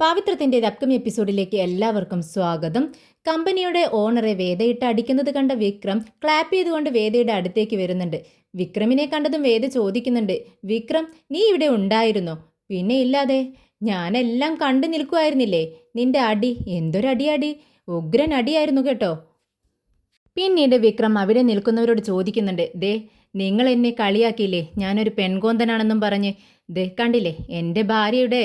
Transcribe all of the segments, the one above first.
പാവിത്രത്തിന്റെ അപ്കമി എപ്പിസോഡിലേക്ക് എല്ലാവർക്കും സ്വാഗതം. കമ്പനിയുടെ ഓണറെ വേദയിട്ട് അടിക്കുന്നത് കണ്ട വിക്രം ക്ലാപ്പ് ചെയ്തുകൊണ്ട് വേദയുടെ അടുത്തേക്ക് വരുന്നുണ്ട്. വിക്രമിനെ കണ്ടതും വേദ ചോദിക്കുന്നുണ്ട് വിക്രം നീ ഇവിടെ ഉണ്ടായിരുന്നോ? പിന്നെ ഇല്ലാതെ. ഞാനെല്ലാം കണ്ടു നിൽക്കുമായിരുന്നില്ലേ നിന്റെ അടി എന്തൊരടിയടി ഉഗ്രൻ അടിയായിരുന്നു കേട്ടോ. പിന്നീട് വിക്രം അവിടെ നിൽക്കുന്നവരോട് ചോദിക്കുന്നുണ്ട് ദേ നിങ്ങൾ എന്നെ കളിയാക്കിയില്ലേ? ഞാനൊരു പെൺകോന്തനാണെന്നും പറഞ്ഞ്. ദേ കണ്ടില്ലേ? എന്റെ ഭാര്യയുടെ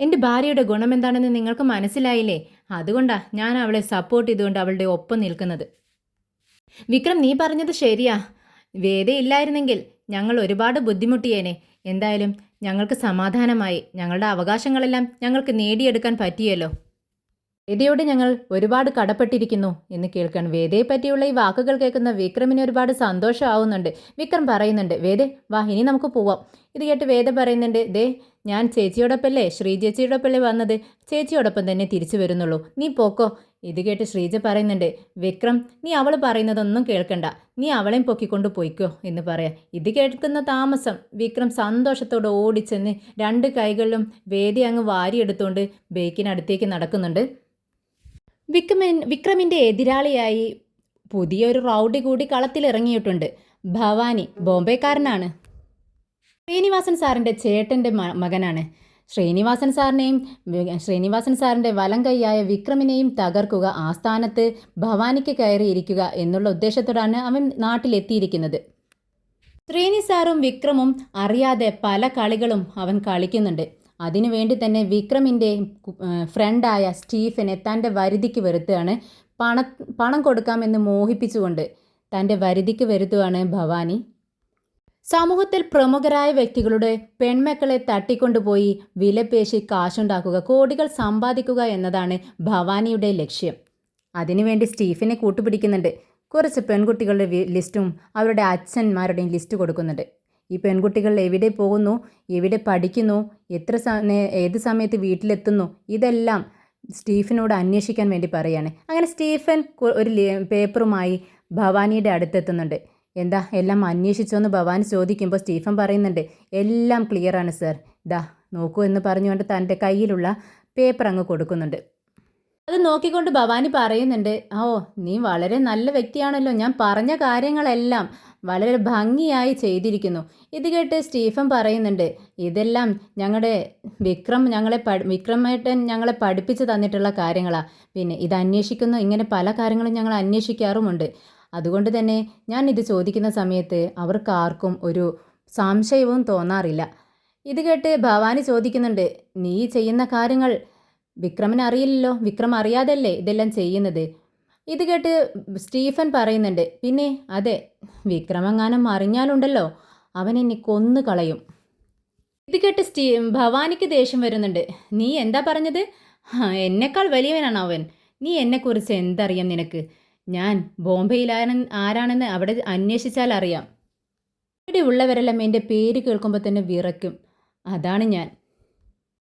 എന്റെ ഭാര്യയുടെ ഗുണം എന്താണെന്ന് നിങ്ങൾക്ക് മനസ്സിലായില്ലേ? അതുകൊണ്ടാ ഞാൻ അവളെ സപ്പോർട്ട് ചെയ്തുകൊണ്ട് അവളുടെ ഒപ്പം നിൽക്കുന്നത്. വിക്രം നീ പറഞ്ഞത് ശരിയാ. വേദയില്ലായിരുന്നെങ്കിൽ ഞങ്ങൾ ഒരുപാട് ബുദ്ധിമുട്ടിയേനെ. എന്തായാലും ഞങ്ങൾക്ക് സമാധാനമായി. ഞങ്ങളുടെ അവകാശങ്ങളെല്ലാം ഞങ്ങൾക്ക് നേടിയെടുക്കാൻ പറ്റിയല്ലോ. വേദയോട് ഞങ്ങൾ ഒരുപാട് കടപ്പെട്ടിരിക്കുന്നു എന്ന് കേൾക്കാൻ വേദയെ പറ്റിയുള്ള ഈ വാക്കുകൾ കേൾക്കുന്ന വിക്രമിന് ഒരുപാട് സന്തോഷമാവുന്നുണ്ട് വിക്രം പറയുന്നുണ്ട് വേദ വാ ഇനി നമുക്ക് പോവാം. ഇത് കേട്ട് വേദ പറയുന്നുണ്ട് ദേ ഞാൻ ചേച്ചിയോടൊപ്പല്ലേ? ശ്രീ ചേച്ചിയോടൊപ്പല്ലേ വന്നത്? ചേച്ചിയോടൊപ്പം തന്നെ തിരിച്ചു വരുന്നുള്ളൂ. നീ പോക്കോ. ഇത് കേട്ട് ശ്രീജ പറയുന്നുണ്ട് വിക്രം നീ അവൾ പറയുന്നതൊന്നും കേൾക്കണ്ട. നീ അവളെയും പൊക്കിക്കൊണ്ട് പോയിക്കോ എന്ന് പറയാം. ഇത് കേൾക്കുന്ന താമസം വിക്രം സന്തോഷത്തോടെ ഓടിച്ചെന്ന് രണ്ട് കൈകളിലും വേദി അങ്ങ് വാരിയെടുത്തുകൊണ്ട് ബേക്കിനടുത്തേക്ക് നടക്കുന്നുണ്ട്. വിക്രമൻ വിക്രമിന്റെ എതിരാളിയായി പുതിയൊരു റൗഡി കൂടി കളത്തിലിറങ്ങിയിട്ടുണ്ട് ഭവാനി ബോംബെക്കാരനാണ്. ശ്രീനിവാസൻ സാറിന്റെ ചേട്ടന്റെ മകനാണ്. ശ്രീനിവാസൻ സാറിനെയും ശ്രീനിവാസൻ സാറിന്റെ വലം കൈയായ വിക്രമിനെയും തകർക്കുക ആസ്ഥാനത്ത് ഭവാനിക്ക് കയറിയിരിക്കുക എന്നുള്ള ഉദ്ദേശത്തോടാണ് അവൻ നാട്ടിലെത്തിയിരിക്കുന്നത്. ശ്രീനി സാറും വിക്രമും അറിയാതെ പല കളികളും അവൻ കളിക്കുന്നുണ്ട്. അതിനുവേണ്ടി തന്നെ വിക്രമിന്റെ ഫ്രണ്ടായ സ്റ്റീഫനെ തന്റെ വരുതിക്ക് വരുത്തുകയാണ്. പണ പണം കൊടുക്കാമെന്ന് മോഹിപ്പിച്ചുകൊണ്ട് തന്റെ വരുതിക്ക് വരുത്തുകയാണ് ഭവാനി. സമൂഹത്തിൽ പ്രമുഖരായ വ്യക്തികളുടെ പെൺമക്കളെ തട്ടിക്കൊണ്ടുപോയി വിലപേശി കാശുണ്ടാക്കുക കോടികൾ സമ്പാദിക്കുക എന്നതാണ് ഭവാനിയുടെ ലക്ഷ്യം. അതിനുവേണ്ടി സ്റ്റീഫിനെ കൂട്ടുപിടിക്കുന്നുണ്ട്. കുറച്ച് പെൺകുട്ടികളുടെ ലിസ്റ്റും അവരുടെ അച്ഛന്മാരുടെയും ലിസ്റ്റ് കൊടുക്കുന്നുണ്ട്. ഈ പെൺകുട്ടികൾ എവിടെ പോകുന്നു? എവിടെ പഠിക്കുന്നു? എത്ര ഏത് സമയത്ത് വീട്ടിലെത്തുന്നു? ഇതെല്ലാം സ്റ്റീഫനോട് അന്വേഷിക്കാൻ വേണ്ടി പറയാണ്. അങ്ങനെ സ്റ്റീഫൻ ഒരു പേപ്പറുമായി ഭവാനിയുടെ അടുത്തെത്തുന്നുണ്ട്. എന്താ എല്ലാം അന്വേഷിച്ചോന്ന് ഭവാനി ചോദിക്കുമ്പോൾ സ്റ്റീഫൻ പറയുന്നുണ്ട് എല്ലാം ക്ലിയറാണ് സർ ദാ നോക്കൂ എന്ന് പറഞ്ഞുകൊണ്ട് തന്റെ കയ്യിലുള്ള പേപ്പർ അങ്ങ് കൊടുക്കുന്നുണ്ട്. അത് നോക്കിക്കൊണ്ട് ഭവാനി പറയുന്നുണ്ട് ഓ നീ വളരെ നല്ല വ്യക്തിയാണല്ലോ. ഞാൻ പറഞ്ഞ കാര്യങ്ങളെല്ലാം വളരെ ഭംഗിയായി ചെയ്തിരിക്കുന്നു. ഇത് കേട്ട് സ്റ്റീഫൻ പറയുന്നുണ്ട് ഇതെല്ലാം ഞങ്ങളുടെ വിക്രം ഞങ്ങളെ പഠി വിക്രമേട്ടൻ ഞങ്ങളെ പഠിപ്പിച്ച് തന്നിട്ടുള്ള കാര്യങ്ങളാണ് പിന്നെ ഇത് അന്വേഷിക്കുന്നു ഇങ്ങനെ പല കാര്യങ്ങളും ഞങ്ങൾ അന്വേഷിക്കാറുമുണ്ട്. അതുകൊണ്ട് തന്നെ ഞാൻ ഇത് ചോദിക്കുന്ന സമയത്ത് അവർക്ക് ആർക്കും ഒരു സംശയവും തോന്നാറില്ല. ഇത് കേട്ട് ഭവാനി ചോദിക്കുന്നുണ്ട് നീ ചെയ്യുന്ന കാര്യങ്ങൾ വിക്രമിന് അറിയില്ലല്ലോ? വിക്രം അറിയാതല്ലേ ഇതെല്ലാം ചെയ്യുന്നത്? ഇത് കേട്ട് സ്റ്റീഫൻ പറയുന്നുണ്ട് പിന്നെ അതെ വിക്രമങ്ങാനം അറിഞ്ഞാലുണ്ടല്ലോ അവൻ എന്നെ കൊന്നു കളയും. ഇത് കേട്ട് സ്റ്റീ ഭവാനിക്ക് ദേഷ്യം വരുന്നുണ്ട് നീ എന്താ പറഞ്ഞത്? എന്നെക്കാൾ വലിയവനാണ് അവൻ? നീ എന്നെക്കുറിച്ച് എന്തറിയാം നിനക്ക്? ഞാൻ ബോംബെയിലാണ് ആരാണെന്ന് അവിടെ അന്വേഷിച്ചാൽ അറിയാം. ഇവിടെ ഉള്ളവരെല്ലാം എന്റെ പേര് കേൾക്കുമ്പോൾ തന്നെ വിറയ്ക്കും. അതാണ് ഞാൻ.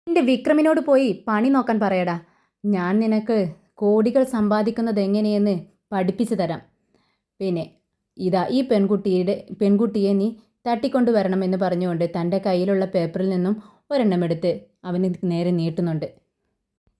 എന്റെ വിക്രമിനോട് പോയി പണി നോക്കാൻ പറയടാ. ഞാൻ നിനക്ക് കോടികൾ സമ്പാദിക്കുന്നത് എങ്ങനെയെന്ന് പഠിപ്പിച്ചു തരാം. പിന്നെ ഇതാ ഈ പെൺകുട്ടിയുടെ പെൺകുട്ടിയെ നീ തട്ടിക്കൊണ്ടു വരണമെന്ന് പറഞ്ഞുകൊണ്ട് തന്റെ കയ്യിലുള്ള പേപ്പറിൽ നിന്നും ഒരെണ്ണം എടുത്ത് അവന് നേരെ നീട്ടുന്നുണ്ട്.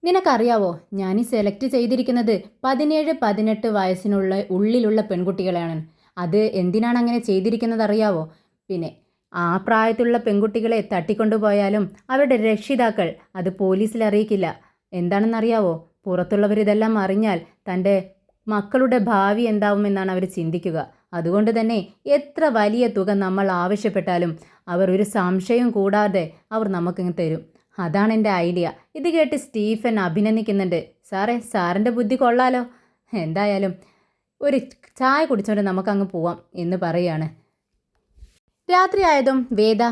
നിനക്കറിയാവോ ഞാൻ ഈ സെലക്ട് ചെയ്തിരിക്കുന്നത് പതിനേഴ് പതിനെട്ട് വയസ്സിനുള്ള ഉള്ളിലുള്ള പെൺകുട്ടികളെയാണ്. അത് എന്തിനാണ് അങ്ങനെ ചെയ്തിരിക്കുന്നത് അറിയാവോ പിന്നെ ആ പ്രായത്തിലുള്ള പെൺകുട്ടികളെ തട്ടിക്കൊണ്ടുപോയാലും അവരുടെ രക്ഷിതാക്കൾ അത് പോലീസിൽ അറിയിക്കില്ല. എന്താണെന്നറിയാവോ? പുറത്തുള്ളവർ ഇതെല്ലാം അറിഞ്ഞാൽ തന്റെ മക്കളുടെ ഭാവി എന്താവുമെന്നാണ് അവർ ചിന്തിക്കുക. അതുകൊണ്ട് തന്നെ എത്ര വലിയ തുക നമ്മൾ ആവശ്യപ്പെട്ടാലും അവർ ഒരു സംശയം കൂടാതെ അവർ നമുക്കിങ്ങ് തരും. അതാണ് എന്റെ ഐഡിയ. ഇത് കേട്ട് സ്റ്റീഫൻ അഭിനന്ദിക്കുന്നുണ്ട്. സാറേ സാറിന്റെ ബുദ്ധി കൊള്ളാലോ. എന്തായാലും ഒരു ചായ കുടിച്ചുകൊണ്ട് നമുക്കങ്ങ് പോവാം എന്ന് പറയുകയാണ് രാത്രിയായതും വേദ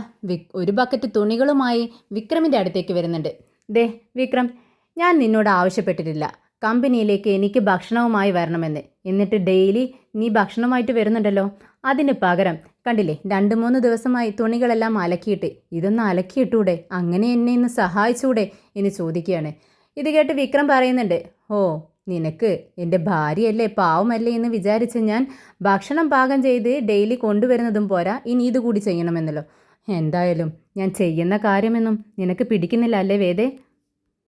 ഒരു ബക്കറ്റ് തുണികളുമായി വിക്രമിന്റെ അടുത്തേക്ക് വരുന്നുണ്ട്. ദേ വിക്രം ഞാൻ നിന്നോട് ആവശ്യപ്പെട്ടിട്ടില്ല. കമ്പനിയിലേക്ക് എനിക്ക് ഭക്ഷണവുമായി വരണമെന്ന്. എന്നിട്ട് ഡെയിലി നീ ഭക്ഷണമായിട്ട് വരുന്നുണ്ടല്ലോ. അതിന് പകരം കണ്ടില്ലേ രണ്ട് മൂന്ന് ദിവസമായി തുണികളെല്ലാം അലക്കിയിട്ട്. ഇതൊന്ന് അലക്കിയിട്ടൂടെ? അങ്ങനെ എന്നെ ഇന്ന് സഹായിച്ചൂടെ? എന്ന് ചോദിക്കുകയാണ്. ഇത് കേട്ട് വിക്രം പറയുന്നുണ്ട് ഓ നിനക്ക് എന്റെ ഭാര്യയല്ലേ പാവമല്ലേ എന്ന് വിചാരിച്ച് ഞാൻ ഭക്ഷണം പാകം ചെയ്ത് ഡെയിലി കൊണ്ടുവരുന്നതും പോരാ. ഇനി ഇതുകൂടി ചെയ്യണമെന്നല്ലോ. എന്തായാലും ഞാൻ ചെയ്യുന്ന കാര്യമെന്നും നിനക്ക് പിടിക്കുന്നില്ല അല്ലേ വേദേ?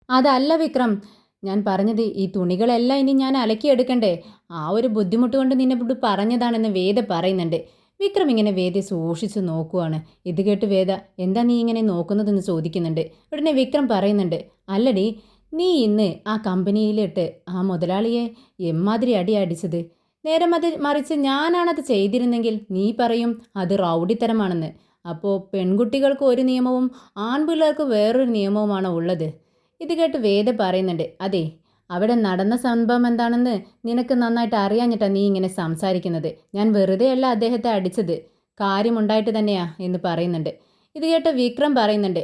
അതല്ല വിക്രം. ഞാൻ പറഞ്ഞത് ഈ തുണികളെല്ലാം ഇനി ഞാൻ അലക്കിയെടുക്കണ്ടേ. ആ ഒരു ബുദ്ധിമുട്ട് കൊണ്ട് നിന്നെ നിന്നോട് പറഞ്ഞതാണെന്ന് വേദ പറയുന്നുണ്ട്. വിക്രം ഇങ്ങനെ വേദ സൂക്ഷിച്ചു നോക്കുവാണ്. ഇത് കേട്ട് വേദ എന്താ നീ ഇങ്ങനെ നോക്കുന്നതെന്ന് ചോദിക്കുന്നുണ്ട്? ഉടനെ വിക്രം പറയുന്നുണ്ട് അല്ലടി നീ ഇന്ന് ആ കമ്പനിയിലിട്ട് ആ മുതലാളിയെ എമ്മാതിരി അടി അടിച്ചത്. നേരം അത് മറിച്ച് ഞാനാണത് ചെയ്തിരുന്നെങ്കിൽ നീ പറയും അത് റൗഡിത്തരമാണെന്ന്. അപ്പോൾ പെൺകുട്ടികൾക്ക് ഒരു നിയമവും ആൺപിള്ളേർക്ക് വേറൊരു നിയമവുമാണ് ഉള്ളത്. ഇത് കേട്ട് വേദ പറയുന്നുണ്ട് അതെ അവിടെ നടന്ന സംഭവം എന്താണെന്ന് നിനക്ക് നന്നായിട്ട് അറിയാഞ്ഞിട്ടാ നീ ഇങ്ങനെ സംസാരിക്കുന്നത്. ഞാൻ വെറുതെയല്ല അദ്ദേഹത്തെ അടിച്ചത്. കാര്യമുണ്ടായിട്ട് തന്നെയാ എന്ന് പറയുന്നുണ്ട്. ഇത് കേട്ട് വിക്രം പറയുന്നുണ്ട്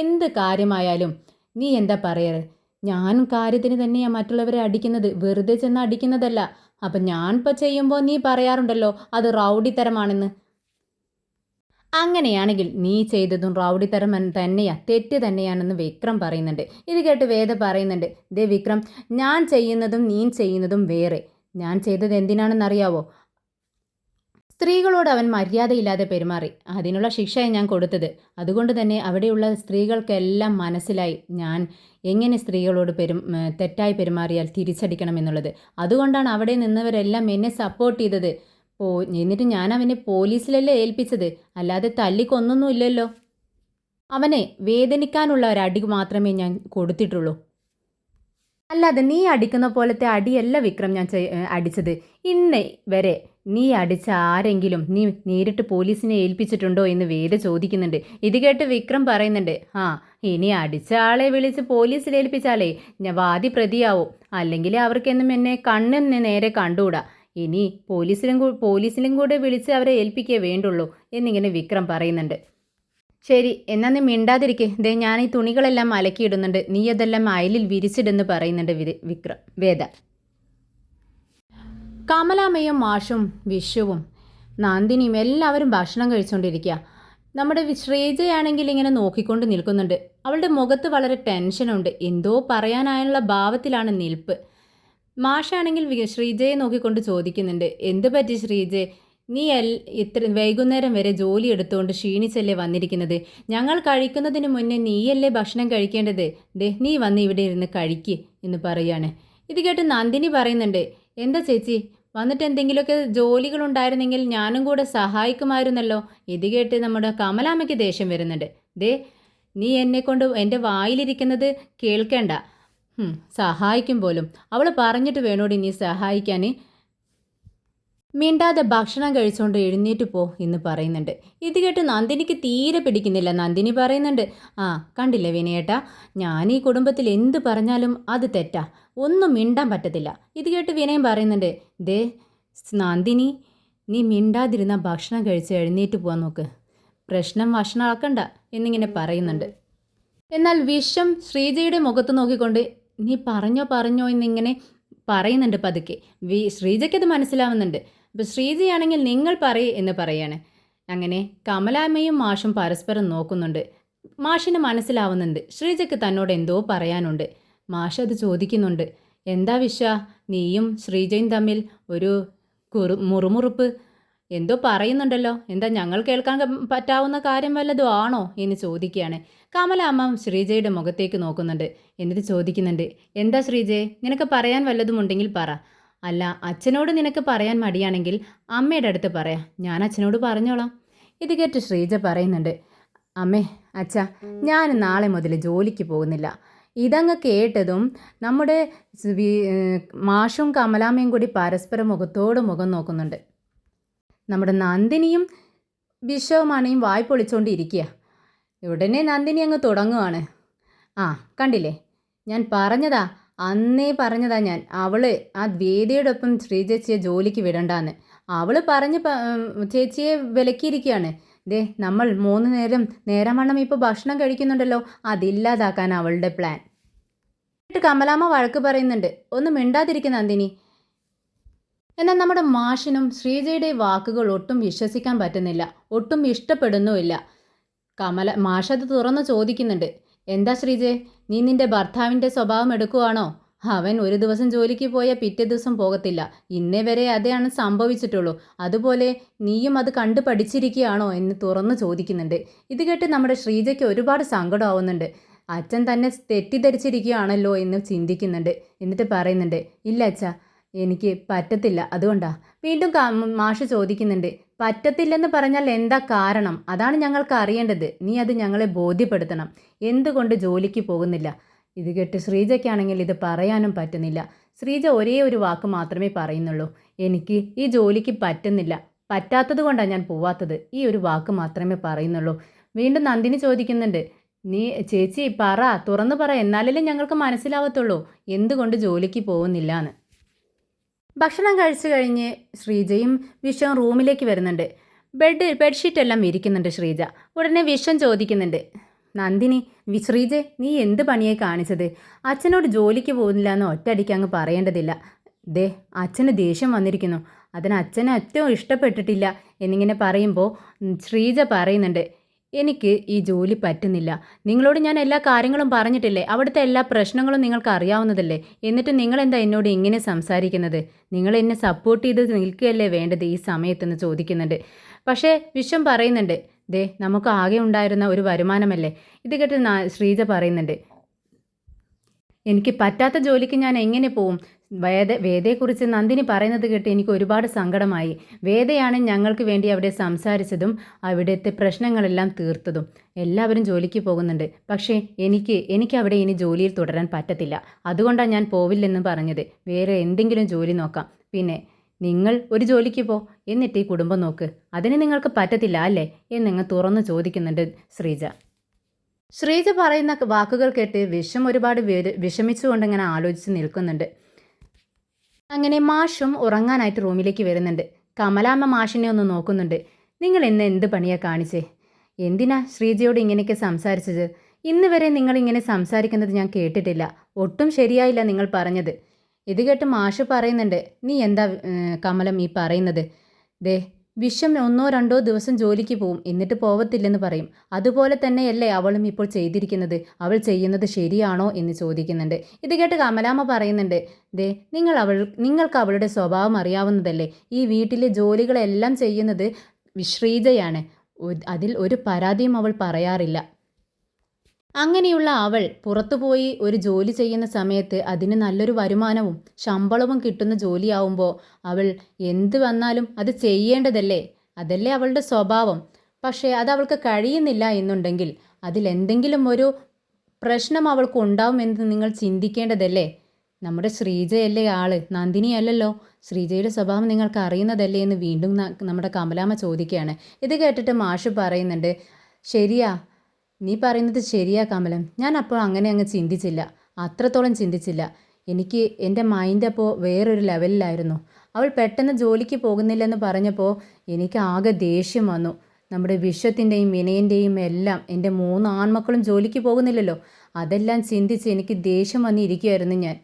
എന്ത് കാര്യമായാലും നീ എന്താ പറയാറ്? ഞാനും കാര്യത്തിന് തന്നെയാണ് മറ്റുള്ളവരെ അടിക്കുന്നത്. വെറുതെ ചെന്ന് അടിക്കുന്നതല്ല. അപ്പം ഞാൻ ഇപ്പം ചെയ്യുമ്പോൾ നീ പറയാറുണ്ടല്ലോ അത് റൗഡിത്തരമാണെന്ന്. അങ്ങനെയാണെങ്കിൽ നീ ചെയ്തതും റൗഡിത്തരം തന്നെയാ തെറ്റ് തന്നെയാണെന്ന് വിക്രം പറയുന്നുണ്ട്. ഇത് കേട്ട് വേദ പറയുന്നുണ്ട് ദേ വിക്രം ഞാൻ ചെയ്യുന്നതും നീ ചെയ്യുന്നതും വേറെ. ഞാൻ ചെയ്തത് എന്തിനാണെന്നറിയാവോ? സ്ത്രീകളോട് അവൻ മര്യാദയില്ലാതെ പെരുമാറി. അതിനുള്ള ശിക്ഷയാണ് ഞാൻ കൊടുത്തത്. അതുകൊണ്ട് തന്നെ അവിടെയുള്ള സ്ത്രീകൾക്കെല്ലാം മനസ്സിലായി ഞാൻ എങ്ങനെ സ്ത്രീകളോട് പെരും തെറ്റായി പെരുമാറിയാൽ തിരിച്ചടിക്കണം എന്നുള്ളത്. അതുകൊണ്ടാണ് അവിടെ നിന്നവരെല്ലാം എന്നെ സപ്പോർട്ട് ചെയ്തത്. പോ എന്നിട്ട് ഞാൻ അവനെ പോലീസിലല്ലേ ഏൽപ്പിച്ചത്? അല്ലാതെ തല്ലിക്കൊന്നൊന്നുമില്ലല്ലോ. അവനെ വേദനിക്കാനുള്ള ഒരു അടി മാത്രമേ ഞാൻ കൊടുത്തിട്ടുള്ളൂ. അല്ലാതെ നീ അടിക്കുന്ന പോലത്തെ അടിയല്ല വിക്രം ഞാൻ അടിച്ചത്. ഇന്ന് വരെ നീ അടിച്ച ആരെങ്കിലും നീ നേരിട്ട് പോലീസിനെ ഏൽപ്പിച്ചിട്ടുണ്ടോ എന്ന് വേദ ചോദിക്കുന്നുണ്ട്. ഇത് കേട്ട് വിക്രം പറയുന്നുണ്ട് ആ ഇനി അടിച്ച ആളെ വിളിച്ച് പോലീസിൽ ഏൽപ്പിച്ചാലേ ഞാൻ വാദി പ്രതിയാവും അല്ലെങ്കിൽ അവർക്കെന്നും എന്നെ കണ്ണിന് നേരെ കണ്ടുകൂടാ. ഇനി പോലീസിലും പോലീസിലും കൂടെ വിളിച്ച് അവരെ ഏൽപ്പിക്കേ വേണ്ടുള്ളൂ എന്നിങ്ങനെ വിക്രം പറയുന്നുണ്ട്. ശരി എന്നാ നീ മിണ്ടാതിരിക്കെ. ദേ ഞാൻ ഈ തുണികളെല്ലാം അലക്കിയിടുന്നുണ്ട്. നീ അതെല്ലാം അയലിൽ വിരിച്ചിടുന്നു പറയുന്നുണ്ട് വിക്രം. വേദ. കമലാമ്മയും മാഷും വിഷുവും നന്ദിനിയും എല്ലാവരും ഭക്ഷണം കഴിച്ചുകൊണ്ടിരിക്കുക നമ്മുടെ ശ്രീജയാണെങ്കിൽ ഇങ്ങനെ നോക്കിക്കൊണ്ട് നിൽക്കുന്നുണ്ട്. അവളുടെ മുഖത്ത് വളരെ ടെൻഷനുണ്ട്. എന്തോ പറയാനായുള്ള ഭാവത്തിലാണ് നിൽപ്പ്. മാഷാണെങ്കിൽ ശ്രീജയെ നോക്കിക്കൊണ്ട് ചോദിക്കുന്നുണ്ട് എന്ത് പറ്റി ശ്രീജയെ നീ എൽ ഇത്ര വൈകുന്നേരം വരെ ജോലി എടുത്തുകൊണ്ട് ക്ഷീണിച്ചല്ലേ വന്നിരിക്കുന്നത്? ഞങ്ങൾ കഴിക്കുന്നതിന് മുന്നേ നീയല്ലേ ഭക്ഷണം കഴിക്കേണ്ടത്? ദേ നീ വന്ന് ഇവിടെ ഇരുന്ന് കഴിക്ക് എന്ന് പറയുകയാണ് ഇത് കേട്ട് നന്ദിനി പറയുന്നുണ്ട് എന്താ ചേച്ചി? വന്നിട്ട് എന്തെങ്കിലുമൊക്കെ ജോലികളുണ്ടായിരുന്നെങ്കിൽ ഞാനും കൂടെ സഹായിക്കുമായിരുന്നല്ലോ. ഇത് കേട്ട് നമ്മുടെ കമലാമ്മയ്ക്ക് ദേഷ്യം വരുന്നുണ്ട് ദേ നീ എന്നെ കൊണ്ട് എന്റെ വായിലിരിക്കുന്നത് കേൾക്കേണ്ട. സഹായിക്കും പോലും. അവൾ പറഞ്ഞിട്ട് വേണോടി നീ സഹായിക്കാൻ മിണ്ടാതെ ഭക്ഷണം കഴിച്ചുകൊണ്ട് എഴുന്നേറ്റ് പോ എന്ന് പറയുന്നുണ്ട്. ഇത് കേട്ട് നന്ദിനിക്ക് തീരെ പിടിക്കുന്നില്ല. നന്ദിനി പറയുന്നുണ്ട് ആ കണ്ടില്ലേ വിനയേട്ടാ? ഞാൻ ഈ കുടുംബത്തിൽ എന്ത് പറഞ്ഞാലും അത് തെറ്റാ. ഒന്നും മിണ്ടാൻ പറ്റത്തില്ല. ഇത് കേട്ട് വിനയം പറയുന്നുണ്ട് ദേ നന്ദിനി നീ മിണ്ടാതിരുന്ന ഭക്ഷണം കഴിച്ച് എഴുന്നേറ്റ് പോവാൻ നോക്ക്. പ്രശ്നം ഭക്ഷണം ആക്കണ്ട എന്നിങ്ങനെ പറയുന്നുണ്ട്. എന്നാൽ വിഷം ശ്രീജയുടെ മുഖത്ത് നോക്കിക്കൊണ്ട് നീ പറഞ്ഞോ പറഞ്ഞോ എന്നിങ്ങനെ പറയുന്നുണ്ട് പതുക്കെ. വി ശ്രീജയ്ക്കത് മനസ്സിലാവുന്നുണ്ട്. അപ്പോൾ ശ്രീജയാണെങ്കിൽ നിങ്ങൾ പറയ് എന്ന് പറയാണ്. അങ്ങനെ കമലാമ്മയും മാഷും പരസ്പരം നോക്കുന്നുണ്ട്. മാഷിന് മനസ്സിലാവുന്നുണ്ട്. ശ്രീജയ്ക്ക് തന്നോട് എന്തോ പറയാനുണ്ട്. മാഷ് അത് ചോദിക്കുന്നുണ്ട്. എന്താ വിശ്വ നീയും ശ്രീജയും തമ്മിൽ ഒരു കുറു മുറുമുറുപ്പ്? എന്തോ പറയുന്നുണ്ടല്ലോ. എന്താ ഞങ്ങൾ കേൾക്കാൻ പറ്റാവുന്ന കാര്യം വല്ലതും ആണോ എന്ന് ചോദിക്കുകയാണ്. കമലാമ്മ ശ്രീജയുടെ മുഖത്തേക്ക് നോക്കുന്നുണ്ട്. എന്നിട്ട് ചോദിക്കുന്നുണ്ട് എന്താ ശ്രീജയെ നിനക്ക് പറയാൻ വല്ലതും ഉണ്ടെങ്കിൽ പറ. അല്ല അച്ഛനോട് നിനക്ക് പറയാൻ മടിയാണെങ്കിൽ അമ്മയുടെ അടുത്ത് പറയാം. ഞാൻ അച്ഛനോട് പറഞ്ഞോളാം. ഇത് കേട്ട് ശ്രീജ പറയുന്നുണ്ട് അമ്മേ അച്ഛ ഞാൻ നാളെ മുതൽ ജോലിക്ക് പോകുന്നില്ല. ഇതങ്ങ് കേട്ടതും നമ്മുടെ മാഷും കമലാമ്മയും കൂടി പരസ്പരം മുഖത്തോട് മുഖം നോക്കുന്നുണ്ട്. നമ്മുടെ നന്ദിനിയും വിശ്വമാണേയും വാய் പൊളിച്ചുകൊണ്ടിരിക്കുക ഉടനെ നന്ദിനി അങ്ങ് തുടങ്ങുവാണ്. ആ കണ്ടില്ലേ? ഞാൻ പറഞ്ഞതാ അന്നേ പറഞ്ഞതാ ഞാൻ. അവൾ ആ ദ്വേദിയോടൊപ്പം ശ്രീചേച്ചിയെ ജോലിക്ക് വിടണ്ടാന്ന്. അവൾ പറഞ്ഞ് ചേച്ചിയെ വിലക്കിയിരിക്കുകയാണ്. ദേ നമ്മൾ മൂന്ന് നേരം നേരമണ്ണം ഇപ്പോൾ ഭക്ഷണം കഴിക്കുന്നുണ്ടല്ലോ അതില്ലാതാക്കാൻ അവളുടെ പ്ലാൻ. എന്നിട്ട് കമലാമ്മ വഴക്ക് പറയുന്നുണ്ട് ഒന്ന് മിണ്ടാതിരിക്കുന്ന നന്ദിനി. എന്നാൽ നമ്മുടെ മാഷിനും ശ്രീജയുടെ വാക്കുകൾ ഒട്ടും വിശ്വസിക്കാൻ പറ്റുന്നില്ല ഒട്ടും ഇഷ്ടപ്പെടുന്നുമില്ല. കമല മാഷത് തുറന്നു ചോദിക്കുന്നുണ്ട്. എന്താ ശ്രീജെ നീ നിന്റെ ഭർത്താവിന്റെ സ്വഭാവം എടുക്കുവാണോ? അവൻ ഒരു ദിവസം ജോലിക്ക് പോയ പിറ്റേ ദിവസം പോകത്തില്ല. ഇന്നേ വരെ അതാണ് സംഭവിച്ചിട്ടുള്ളൂ. അതുപോലെ നീയും അത് കണ്ടു പഠിച്ചിരിക്കുകയാണോ? എന്ന് തുറന്നു ചോദിക്കുന്നുണ്ട്. ഇത് കേട്ട് നമ്മുടെ ശ്രീജയ്ക്ക് ഒരുപാട് സങ്കടമാവുന്നുണ്ട് അച്ഛൻ തന്നെ തെറ്റിദ്ധരിച്ചിരിക്കുകയാണല്ലോ എന്ന് ചിന്തിക്കുന്നുണ്ട്. എന്നിട്ട് പറയുന്നുണ്ട് ഇല്ല അച്ഛ എനിക്ക് പറ്റത്തില്ല. അതുകൊണ്ടാ. വീണ്ടും മാഷ് ചോദിക്കുന്നുണ്ട്. പറ്റത്തില്ലെന്ന് പറഞ്ഞാൽ എന്താ കാരണം? അതാണ് ഞങ്ങൾക്ക് അറിയേണ്ടത്. നീ അത് ഞങ്ങളെ ബോധ്യപ്പെടുത്തണം. എന്തുകൊണ്ട് ജോലിക്ക് പോകുന്നില്ല? ഇത് കേട്ട് ശ്രീജയ്ക്കാണെങ്കിൽ ഇത് പറയാനും പറ്റുന്നില്ല. ശ്രീജ ഒരേ ഒരു വാക്ക് മാത്രമേ പറയുന്നുള്ളൂ. എനിക്ക് ഈ ജോലിക്ക് പറ്റുന്നില്ല. പറ്റാത്തത് കൊണ്ടാണ് ഞാൻ പോവാത്തത്. ഈ ഒരു വാക്ക് മാത്രമേ പറയുന്നുള്ളൂ. വീണ്ടും നന്ദിനി ചോദിക്കുന്നുണ്ട്. നീ ചേച്ചി പറ. തുറന്നു പറ. എന്നാലല്ലേ ഞങ്ങൾക്ക് മനസ്സിലാവത്തുള്ളൂ. എന്തുകൊണ്ട് ജോലിക്ക് പോകുന്നില്ല എന്ന് ഭക്ഷണം കഴിച്ചു കഴിഞ്ഞ് ശ്രീജയും വിശ്വം റൂമിലേക്ക് വരുന്നുണ്ട്. ബെഡ് ബെഡ്ഷീറ്റ് എല്ലാം വിരിക്കുന്നുണ്ട് ശ്രീജ. ഉടനെ വിശ്വം ചോദിക്കുന്നുണ്ട് നന്ദിനി വി ശ്രീജെ നീ എന്ത് പണിയെ കാണിച്ചത്? അച്ഛനോട് ജോലിക്ക് പോകുന്നില്ല എന്ന് ഒറ്റയടിക്ക് അങ്ങ് പറയേണ്ടതില്ല. ദേ അച്ഛന് ദേഷ്യം വന്നിരിക്കുന്നു. അതിന് അച്ഛന് ഏറ്റവും ഇഷ്ടപ്പെട്ടിട്ടില്ല എന്നിങ്ങനെ പറയുമ്പോൾ ശ്രീജ പറയുന്നുണ്ട് എനിക്ക് ഈ ജോലി പറ്റുന്നില്ല. നിങ്ങളോട് ഞാൻ എല്ലാ കാര്യങ്ങളും പറഞ്ഞിട്ടില്ലേ? അവിടുത്തെ എല്ലാ പ്രശ്നങ്ങളും നിങ്ങൾക്ക് അറിയാവുന്നതല്ലേ? എന്നിട്ട് നിങ്ങൾ എന്താ എന്നോട് ഇങ്ങനെ സംസാരിക്കുന്നത്? നിങ്ങൾ എന്നെ സപ്പോർട്ട് ചെയ്ത് നിൽക്കുകയല്ലേ വേണ്ടത് ഈ സമയത്തെന്ന് ചോദിക്കുന്നുണ്ട്. പക്ഷേ വിശ്വം പറയുന്നുണ്ട് ദേ നമുക്ക് ആകെ ഉണ്ടായിരുന്ന ഒരു വരുമാനമല്ലേ? ഇത് കേട്ട് ശ്രീജ പറയുന്നുണ്ട് എനിക്ക് പറ്റാത്ത ജോലിക്ക് ഞാൻ എങ്ങനെ പോവും? വേദ വേദയെക്കുറിച്ച് നന്ദിനി പറയുന്നത് കേട്ട് എനിക്ക് ഒരുപാട് സങ്കടമായി. വേദയാണ് ഞങ്ങൾക്ക് വേണ്ടി അവിടെ സംസാരിച്ചതും അവിടുത്തെ പ്രശ്നങ്ങളെല്ലാം തീർത്തതും. എല്ലാവരും ജോലിക്ക് പോകുന്നുണ്ട്. പക്ഷേ എനിക്ക് എനിക്ക് അവിടെ ഇനി ജോലിയിൽ തുടരാൻ പറ്റത്തില്ല. അതുകൊണ്ടാണ് ഞാൻ പോവില്ലെന്ന് പറഞ്ഞത്. വേറെ എന്തെങ്കിലും ജോലി നോക്കാം. പിന്നെ നിങ്ങൾ ഒരു ജോലിക്ക് പോ. എന്നിട്ട് ഈ കുടുംബം നോക്ക്. അതിന് നിങ്ങൾക്ക് പറ്റത്തില്ല അല്ലേ? എന്ന് എന്നിങ്ങ് തുറന്നു ചോദിക്കുന്നുണ്ട് ശ്രീജ. ശ്രീജ പറയുന്ന വാക്കുകൾ കേട്ട് വിഷം ഒരുപാട് വിഷമിച്ചുകൊണ്ട് ഇങ്ങനെ ആലോചിച്ച് നിൽക്കുന്നുണ്ട്. അങ്ങനെ മാഷും ഉറങ്ങാനായിട്ട് റൂമിലേക്ക് വരുന്നുണ്ട്. കമലാമ്മ മാഷിനെ ഒന്ന് നോക്കുന്നുണ്ട്. നിങ്ങൾ ഇന്ന് എന്ത് പണിയാ കാണിച്ചേ? എന്തിനാ ശ്രീജയോട് ഇങ്ങനെയൊക്കെ സംസാരിച്ചത്? ഇന്ന് വരെ നിങ്ങൾ ഇങ്ങനെ സംസാരിക്കുന്നത് ഞാൻ കേട്ടിട്ടില്ല. ഒട്ടും ശരിയായില്ല നിങ്ങൾ പറഞ്ഞത്. ഇത് കേട്ട് മാഷ് പറയുന്നുണ്ട്. നീ എന്താ കമലം ഈ പറയുന്നത്? ദേ വിഷം ഒന്നോ രണ്ടോ ദിവസം ജോലിക്ക് പോവും. എന്നിട്ട് പോവത്തില്ലെന്ന് പറയും. അതുപോലെ തന്നെയല്ലേ അവളും ഇപ്പോൾ ചെയ്തിരിക്കുന്നത്. അവൾ ചെയ്യുന്നത് ശരിയാണോ എന്ന് ചോദിക്കുന്നുണ്ട്. ഇത് കേട്ട് കമലാമ്മ പറയുന്നുണ്ട് ദേ നിങ്ങൾ അവൾ നിങ്ങൾക്ക് അവളുടെ സ്വഭാവം അറിയാവുന്നതല്ലേ. ഈ വീട്ടിലെ ജോലികളെല്ലാം ചെയ്യുന്നത് ശ്രീജയാണ്. അതിൽ ഒരു പരാതിയും അവൾ പറയാറില്ല. അങ്ങനെയുള്ള അവൾ പുറത്തുപോയി ഒരു ജോലി ചെയ്യുന്ന സമയത്ത് അതിന് നല്ലൊരു വരുമാനവും ശമ്പളവും കിട്ടുന്ന ജോലിയാവുമ്പോൾ അവൾ എന്ത് വന്നാലും അത് ചെയ്യേണ്ടതല്ലേ? അതല്ലേ അവളുടെ സ്വഭാവം. പക്ഷേ അത് അവൾക്ക് കഴിയുന്നില്ല എന്നുണ്ടെങ്കിൽ അതിലെന്തെങ്കിലും ഒരു പ്രശ്നം അവൾക്ക് ഉണ്ടാവുമെന്ന് നിങ്ങൾ ചിന്തിക്കേണ്ടതല്ലേ? നമ്മുടെ ശ്രീജയല്ലേ ആൾ. നന്ദിനിയല്ലല്ലോ. ശ്രീജയുടെ സ്വഭാവം നിങ്ങൾക്ക് അറിയുന്നതല്ലേ എന്ന് വീണ്ടും നമ്മുടെ കമലാമ്മ ചോദിക്കുകയാണ്. ഇത് കേട്ടിട്ട് മാഷ് പറയുന്നുണ്ട് ശരിയാ നീ പറയുന്നത് ശരിയാ കമലം. ഞാൻ അപ്പോൾ അങ്ങനെ അങ്ങ് ചിന്തിച്ചില്ല. അത്രത്തോളം ചിന്തിച്ചില്ല. എനിക്ക് എന്റെ മൈൻഡ് അപ്പോൾ വേറൊരു ലെവലിലായിരുന്നു അവൾ പെട്ടെന്ന് ജോലിക്ക് പോകുന്നില്ലെന്ന് പറഞ്ഞപ്പോൾ എനിക്ക് ആകെ ദേഷ്യം വന്നു. നമ്മുടെ വിശ്വത്തിന്റെയും വിനയന്റെയും എല്ലാം എന്റെ മൂന്ന് ആൺമക്കളും ജോലിക്ക് പോകുന്നില്ലല്ലോ. അതെല്ലാം ചിന്തിച്ച് എനിക്ക് ദേഷ്യം വന്നിരിക്കുമായിരുന്നു ഞാൻ.